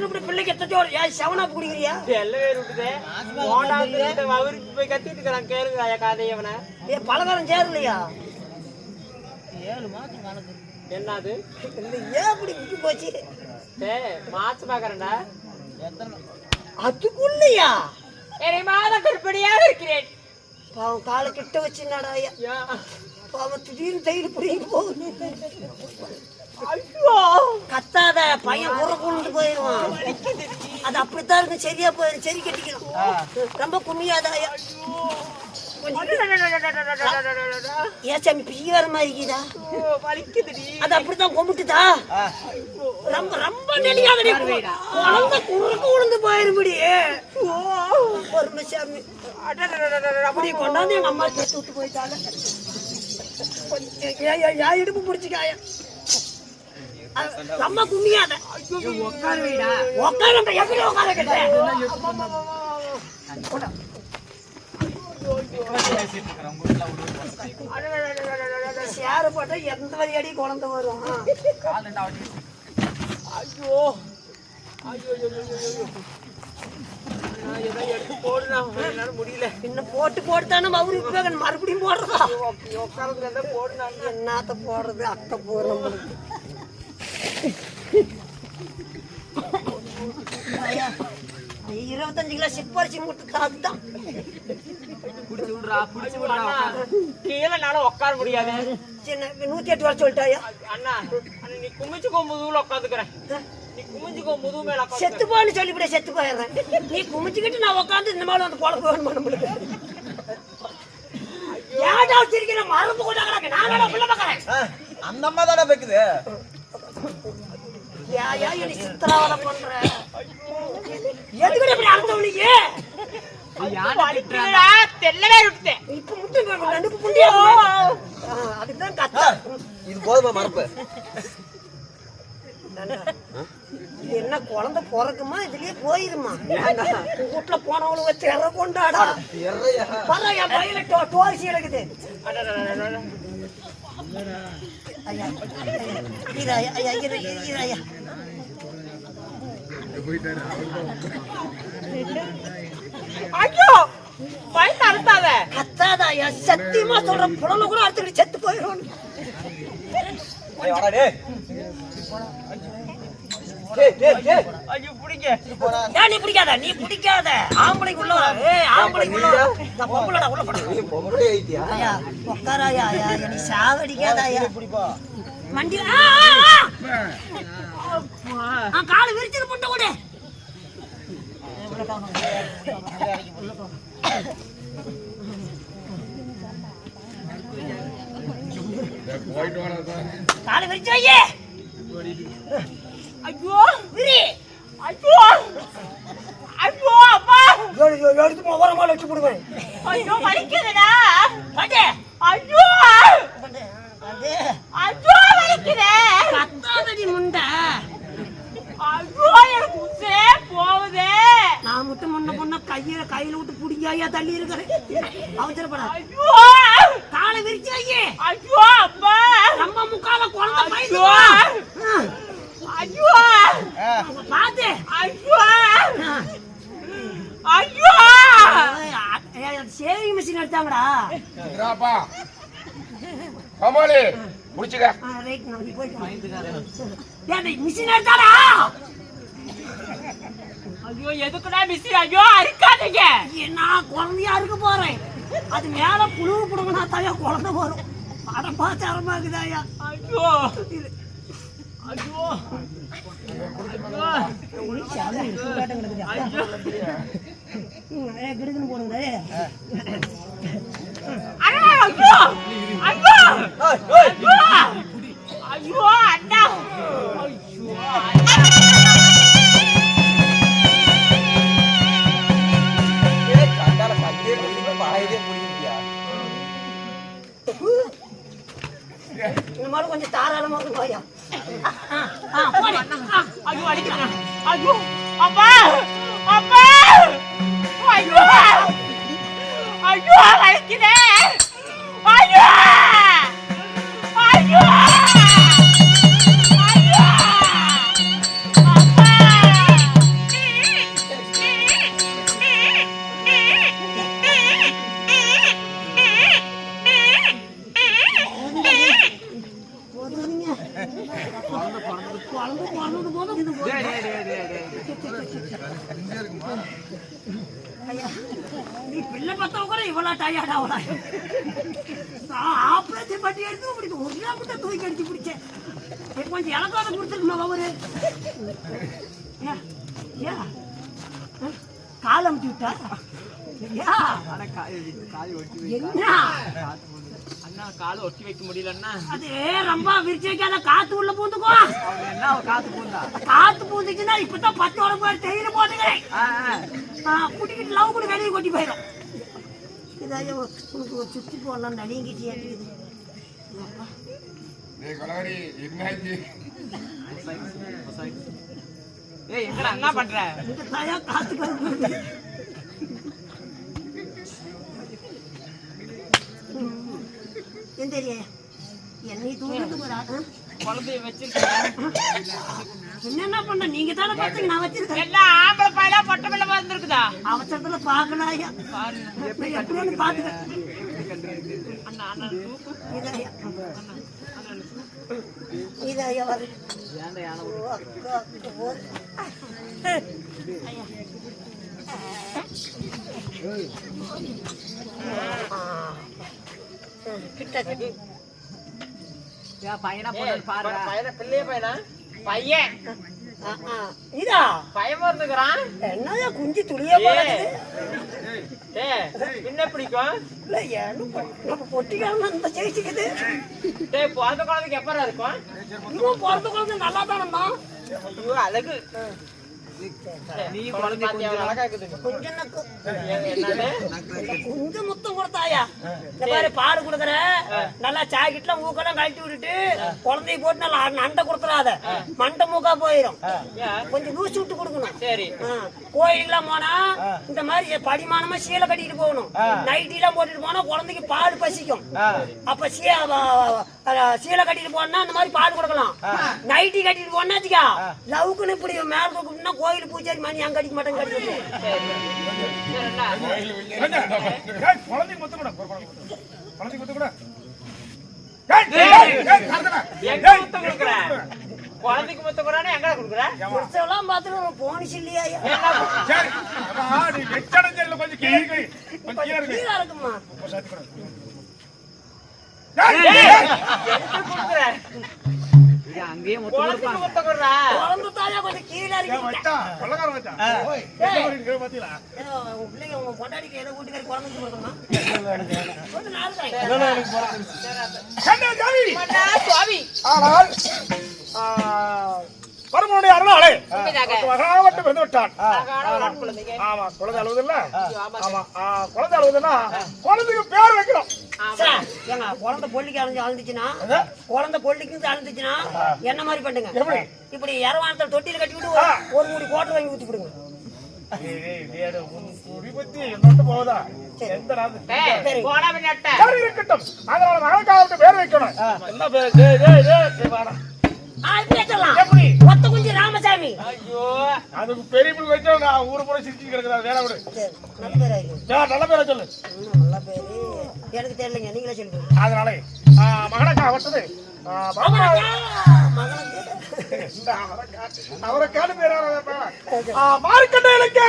இப்படி பிள்ளைக்கு எத்தச்சோ ஏன் செவனா குடிக்கிறியா? எல்லாம் விட்டுதே போண்டாந்து அவருக்கு போய் கத்திட்டு இருக்கிறான் கேளுங்க ஐயா காதையவன ஏ பலகாரம் சேரலையா? என்னது? இந்த ஏன் இப்படி விட்டு போச்சு? ஏ மாச்சு பாக்குறேன்டா. அதுக்குள்ளயா? என்னை மாத கற்பனையாக இருக்கிறேன். பாவம் காலை கிட்ட வச்சுனாடா ஐயா? ஐயா. பாவம் திடீர்னு தையில் பிடிங்க போகுது. கத்தாத பையன் குறை கொண்டு போயிடுவான். அது அப்படித்தான் இருக்கு சரியா போயிடும் சரி கட்டிக்கணும். ரொம்ப கும்மியாத ஐயா. ஏன் சாமி பிய வர மாதிரி இருக்குதா? ஐயோ, வலிக்குதுடி. அது அப்படித்தான் கும்பிட்டுதா? ரொம்ப ரொம்ப நெளியாதடி குழந்தை குறுக்கு விழுந்து போயிரும்படி பொறுமை சாமி. அப்படி கொண்டாந்து எங்க அம்மா சேர்த்து விட்டு போயிட்டாங்க இடுப்பு பிடிச்சிக்காய கும்மியாத உட்கார வைடா உட்கார எப்படி உட்கார சேர போட்டா எந்த வரி அடி குழந்தை வரும் ஐயோ எடுத்து போடுறேன் என்னால முடியல இன்னும் போட்டு போட்டு தானே மவுரி இப்ப மறுபடியும் போடுறதா? இருந்தா போடுறேன் என்னத்த போடுறது? அத்தை நம்மளுக்கு. ஐயா, இருபத்தஞ்சு கிலோ சிப்பரிசி முட்டு அதுதான் கீழே என்னால உட்கார முடியாது. சின்ன நூத்தி எட்டு வர சொல்லிட்டாயா? அண்ணா அண்ணா, நீ குமிச்சுக்கோ முதுகுல உட்காந்துக்கிறேன். செத்து போன்னு சொல்லிவிட செத்து போயிடுறேன். நீ குமிச்சுக்கிட்டு நான் உட்காந்து இந்த மாதிரி வந்து குழப்ப வேணுமா நம்மளுக்கு ஏன்டா வச்சிருக்கிற மரபு கொண்டாங்க நான் பிள்ளை பார்க்கறேன். அந்த அம்மா தானே யா நீ சித்திராவலை பண்ற? எதுக்கு இப்படி இது என்ன குழந்தை பிறக்குமா? இதுலயே போயிருமா? வீட்டுல போனவளுக்கு திற கொண்டாடா. என் பையில டோரிசி எடுக்குது ஐயா ஐயா. ஐயோ பயந்து அறுத்தாத கத்தாத ஐயா சத்தியமா சொல்ற புலன கூட அடுத்துக்கிட்டு செத்து போயிடும் நீ பிடிக்காத நீ பிடிக்காத. ஆம்பளைக்கு உள்ள ஆம்பளைக்கு உள்ள பொம்பளைடா உள்ள போடா. நீ பொம்பளை ஐட்டியா ஐயா உட்கார ஐயா ஐயா நீ சாவடிக்காத ஐயா. பிடிப்பா. மண்டி ஆ, காலை விரிச்சிட்டு போட்ட கூட காலை விரிச்சு ஐயோ விரி. ஐயோ. ஐயோ அப்பா. எடுத்து வச்சு போடுவேன். ஐயோ வலிக்குதுடா. பாட்டு ஐயோ அது ஐயோ வலிக்குதே கத்தாதடி முண்டை ஐயோ எனக்கு உசே போகுதே நான் மட்டும் முன்ன பொண்ண கையில கையில விட்டு புடிங்காயா தள்ளி இருக்கிறேன் அவசரப்படா ஐயோ! காலை விரிச்சு ஐயோ அப்பா நம்ம முக்கால குழந்தை ஐயோ. ஐயோ! பாத்து. ஐயோ. ஐயோ! சேவிங் மிஷின் எடுத்தாங்கடா. ராப்பா கமாலி ரைட் நான் ஏன் மிஷின் எடுத்தாடா. ஐயோ எதுக்குடா மிஸ் ஐயோ அறுக்காதீங்க நான் குழந்தையா இருக்க போறேன். அது மேல புழுவு புடுங்கினா தாயா குழந்தை வரும். அட பார்த்து அரமாக்குதாயா ஐயோ. ஐயோ. கிடுக்குன்னு போடுங்க. ஐயோ ஐயோ. ஐயோ. போனாலும் மாதிரி கொஞ்சம் தாராளமாக போயா ஐயோ அடிக்கிறேன். ஐயோ அப்பா அப்பா ஐயோ ஐயோ வலிக்குதே ஐயோ. எடுத்து இப்படி ஒரு நாள் மட்டும் தூக்கி அடிச்சு பிடிச்சேன். கொஞ்சம் இலக்காத கொடுத்துருக்கணும் அவரு? ஏ, ஏ, ஆ, கால் அமுத்தி விட்டா? ஒட்டி வை. என்ன? அண்ணா காலை ஒட்டி வைக்க முடியலன்னா அது ரொம்ப விரிச்சு வைக்காத காத்து உள்ள பூந்துக்கோ. என்ன காத்து பூந்தா? காத்து பூந்துச்சுன்னா இப்பதான் பத்து உடம்பு தேயில போட்டுக்கிறேன். குட்டிக்கிட்டு லவ் கூட வெளியே கொட்டி போயிடும் இதாய உனக்கு ஒரு சுத்தி போடலாம் ஏற்றுக்குது டேய் கொலவரி என்னாச்சு? ஏய் எங்கடா என்ன பண்ற? இந்த தாயா காத்து கருப்பு எந்திரியா. என்னை தூங்கிட்டு போறா குழந்தைய வச்சிருக்கேன். என்ன பண்ண? நீங்க தானே பார்த்துங்க நான் வச்சிருக்கேன். எல்லாம் ஆம்பளை பையலா பொட்டை பிள்ளை வந்திருக்குதா அவசரத்துல பாக்கலாயா பாரு எப்படின்னு பாத்துக்க பையனா பொண்ணு பையனா பிள்ளைய பையனா பையன் இதா? பையன் இருந்துக்கிறான். என்னயா குஞ்சு துளியே போடுது ஏ பின்ன பிடிக்கும்? இல்ல நம்ம பொட்டிக்காம இந்த ஜெயிச்சுக்குது. டேய் பிறந்த குழந்தைக்கு எப்பரா இருக்கும்? இன்னும் பிறந்த குழந்தை நல்லா தான் இருந்தான் ஐயோ அழகு. நீ கொஞ்சம் முத்தம் கொடுத்தாயா இந்த மாதிரி பால் கொடுக்குற நல்லா சாக்கெட்லாம் மூக்கெல்லாம் கழட்டி விட்டுட்டு குழந்தைய போட்டு நல்லா நண்டை அண்டை கொடுத்துறாத மண்டை மூக்கா போயிடும் கொஞ்சம் லூசி விட்டு கொடுக்கணும் சரி ஆ, கோயிலுக்குலாம் போனா இந்த மாதிரி படிமானமா சீலை கட்டிட்டு போகணும் நைட்டி எல்லாம் போட்டுட்டு போனா குழந்தைக்கு பால் பசிக்கும் அப்ப சீ- சீலை கட்டிட்டு போனா இந்த மாதிரி பால் கொடுக்கலாம் நைட்டி கட்டிட்டு போனா வச்சுக்கா இப்படி மேல கொடுக்கணும்னா கோயில் பூஜாரி மணி அங்க அடிக்க மாட்டேங்க கட்டிட்டு குழந்தைக்கு கூட கூட எங்க குழந்தைக்கு முத்தம் கொடுறானே எங்க கொடுக்குற புருஷெல்லாம் போனிச்சு இல்லையா கொஞ்சம் கீழே கொஞ்சம் கீழே இருக்கு. கீழே இருக்குமா கொஞ்சம் அங்கேயே முத்தம் தாயா கொஞ்சம் கீழே இருக்கு ஆனால் ஆ, பரமனுடைய அருளாலே. உண்மைதாக. மகாவட்டம் வந்து விட்டான். ஆமா குழந்தை அழுவதில்ல. ஆமா ஆமா குழந்தை அழுவதுன்னா குழந்தைக்கு பேர் வைக்கிறோம் ஏங்க குழந்தை பொல்லிக்கு அழிஞ்சு அழுந்துச்சுன்னா குழந்தை பொல்லிக்கு அழுந்துச்சுன்னா என்ன மாதிரி பண்ணுங்க? இப்படி இரவானத்தில் தொட்டியில் கட்டி விட்டு ஒரு- ஒரு மூடி கோட்டை வாங்கி ஊத்தி. சரி. இருக்கட்டும். அதனால மகளுக்காக பேர் வைக்கணும். என்ன பேர்? அதுக்கு பெரிய பிள்ளை வச்சா நான் ஊரு பூரா சிரிச்சு கிடக்குறா வேற விடு. நல்ல பேர் ஆயிடும் நல்ல பேரை சொல்லு. நல்ல பேரு. எனக்கு தெரியலைங்க. நீங்களே சொல்லுங்க. அதனால மகனுக்கு இந்த அவரைக்காட்டு அவரைக்காட்டு பேர் மார்க்கண்டையனுக்கு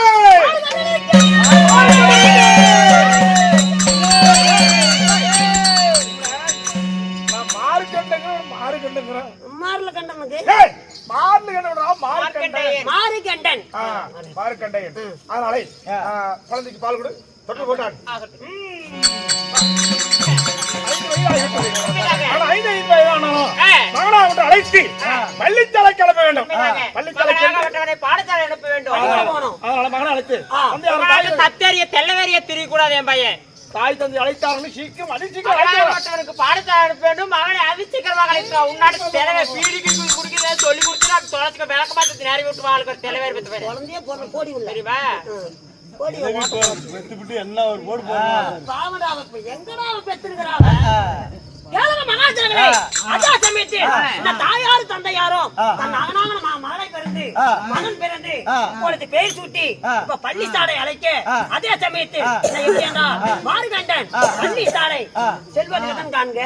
அதனால குழந்தைக்கு பால் கொடு தொட்டு போட்டான். அழைத்து பள்ளித்தலை கிளம்ப வேண்டும். பள்ளித்தலை பாடசாலை அனுப்ப வேண்டும். அதனால மகனை அழைத்து தெல்லவேரிய திரியக்கூடாது என் பையன். தாய் தந்தை அழைத்தார்கள் சீக்கிரம் அடி சீக்கிரம் மகனாக அழைத்து வா. விட்டவனுக்கு பாடசாலை அனுப்ப வேண்டும் மகனை அதிசீக்கிரமாக அழைத்து உன்னாடி தெலவே பீடிக்கு குடிக்கிறத சொல்லி கொடுத்து நான் தொலைச்சுக்க விளக்க மாட்டேன் நேரி விட்டு வாழ்க்கை தெலவேர் பெற்ற பேரு குழந்தைய போடுற கோடி உள்ள. தெரியுமா? கோடி என்ன ஒரு போடு பாவடா அவ இப்ப எங்கடா மகாஜனங்களே அதா சமயத்தில் இந்த தாயாரு தந்தையாரும் தன் மகனாக மகன் பிறந்து இப்பொழுது பேர் சூட்டி இப்ப பள்ளி சாலை அழைக்க அதே சமயத்தில் மாறுகண்டன் பள்ளி சாலை செல்வதன் காண்க.